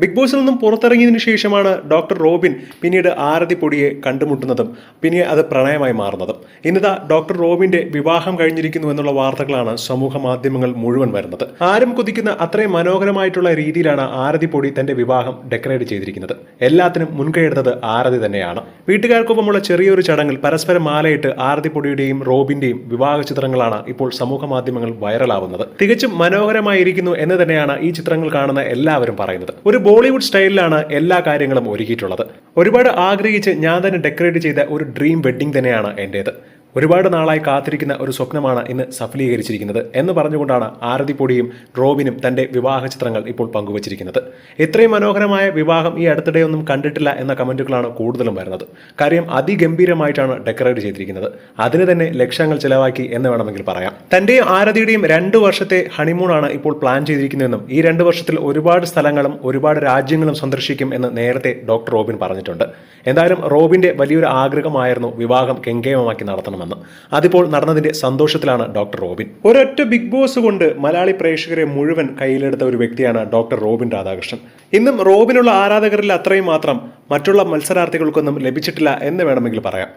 Big ബോസിൽ നിന്നും പുറത്തിറങ്ങിയതിനു ശേഷമാണ് ഡോക്ടർ റോബിൻ പിന്നീട് ആരതി പൊടിയെ കണ്ടുമുട്ടുന്നതും പിന്നെ അത് പ്രണയമായി മാറുന്നതും. ഇന്നതാ ഡോക്ടർ റോബിന്റെ വിവാഹം കഴിഞ്ഞിരിക്കുന്നു എന്നുള്ള വാർത്തകളാണ് സമൂഹ മാധ്യമങ്ങൾ മുഴുവൻ വരുന്നത്. ആരും കൊതിക്കുന്ന അത്രയും മനോഹരമായിട്ടുള്ള രീതിയിലാണ് ആരതി പൊടി തന്റെ വിവാഹം ഡെക്കറേറ്റ് ചെയ്തിരിക്കുന്നത്. എല്ലാത്തിനും മുൻകൈ എടുത്തത് ആരതി തന്നെയാണ്. വീട്ടുകാർക്കൊപ്പമുള്ള ചെറിയൊരു ചടങ്ങിൽ പരസ്പരം മാലയിട്ട് ആർതിപൊടിയുടെയും റോബിന്റെയും വിവാഹ ചിത്രങ്ങളാണ് ഇപ്പോൾ സമൂഹ മാധ്യമങ്ങൾ വൈറലാവുന്നത്. തികച്ചും മനോഹരമായിരിക്കുന്നു എന്ന് തന്നെയാണ് ഈ ചിത്രങ്ങൾ കാണുന്ന എല്ലാവരും പറയുന്നത്. ഒരു ബോളിവുഡ് സ്റ്റൈലിലാണ് എല്ലാ കാര്യങ്ങളും ഒരുക്കിയിട്ടുള്ളത്. ഒരുപാട് ആഗ്രഹിച്ച് ഞാൻ തന്നെ ഡെക്കറേറ്റ് ചെയ്ത ഒരു ഡ്രീം വെഡ്ഡിംഗ് തന്നെയാണ് എന്റേത് ഒരുപാട് നാളായി കാത്തിരിക്കുന്ന ഒരു സ്വപ്നമാണ് ഇന്ന് സഫലീകരിച്ചിരിക്കുന്നത് എന്ന് പറഞ്ഞുകൊണ്ടാണ് ആരതി പൊടിയും റോബിനും തന്റെ വിവാഹ ചിത്രങ്ങൾ ഇപ്പോൾ പങ്കുവച്ചിരിക്കുന്നത്. ഇത്രയും മനോഹരമായ വിവാഹം ഈ അടുത്തിടെയൊന്നും കണ്ടിട്ടില്ല എന്ന കമന്റുകളാണ് കൂടുതലും വരുന്നത്. കാര്യം അതിഗംഭീരമായിട്ടാണ് ഡെക്കറേറ്റ് ചെയ്തിരിക്കുന്നത്. അതിന് തന്നെ ലക്ഷങ്ങൾ ചിലവാക്കി എന്ന് വേണമെങ്കിൽ പറയാം. തന്റെയും ആരതിയുടെയും രണ്ട് വർഷത്തെ ഹണിമൂണാണ് ഇപ്പോൾ പ്ലാൻ ചെയ്തിരിക്കുന്നതെന്നും ഈ രണ്ട് വർഷത്തിൽ ഒരുപാട് സ്ഥലങ്ങളും ഒരുപാട് രാജ്യങ്ങളും സന്ദർശിക്കും എന്ന് നേരത്തെ ഡോക്ടർ റോബിൻ പറഞ്ഞിട്ടുണ്ട്. എന്തായാലും റോബിന്റെ വലിയൊരു ആഗ്രഹമായിരുന്നു വിവാഹം കെങ്കേമമാക്കി നടത്തണമെന്ന് അതിപ്പോൾ നടന്നതിന്റെ സന്തോഷത്തിലാണ് ഡോക്ടർ റോബിൻ. ഒരൊറ്റ ബിഗ് ബോസ് കൊണ്ട് മലയാളി പ്രേക്ഷകരെ മുഴുവൻ കയ്യിലെടുത്ത ഒരു വ്യക്തിയാണ് ഡോക്ടർ റോബിൻ രാധാകൃഷ്ണൻ. ഇന്നും റോബിനുള്ള ആരാധകരിൽ അത്രയും മാത്രം മറ്റുള്ള മത്സരാർത്ഥികൾക്കൊന്നും ലഭിച്ചിട്ടില്ല എന്ന് വേണമെങ്കിൽ പറയാം.